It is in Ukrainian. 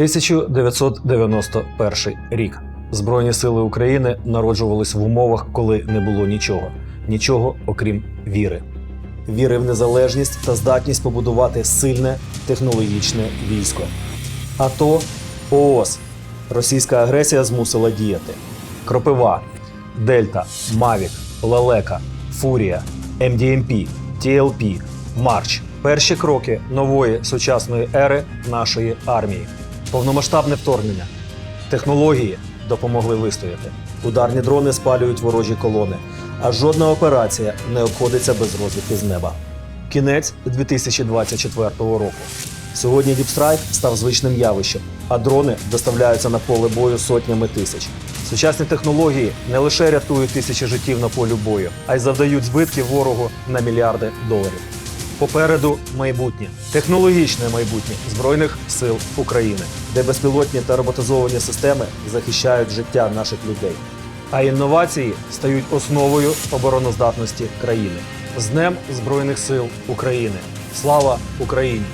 1991 рік. Збройні сили України народжувались в умовах, коли не було нічого, нічого окрім віри. Віри в незалежність та здатність побудувати сильне технологічне військо. АТО ООС. Російська агресія змусила діяти. Кропива, Дельта, Мавік, Лелека, Фурія, МДМП, ТЛП, Марч. Перші кроки нової сучасної ери нашої армії. Повномасштабне вторгнення. Технології допомогли вистояти. Ударні дрони спалюють ворожі колони, а жодна операція не обходиться без розвідки з неба. Кінець 2024 року. Сьогодні Діпстрайк став звичним явищем, а дрони доставляються на поле бою сотнями тисяч. Сучасні технології не лише рятують тисячі життів на полі бою, а й завдають збитків ворогу на мільярди доларів. Попереду майбутнє, технологічне майбутнє Збройних сил України, де безпілотні та роботизовані системи захищають життя наших людей. А інновації стають основою обороноздатності країни. З Днем Збройних сил України! Слава Україні!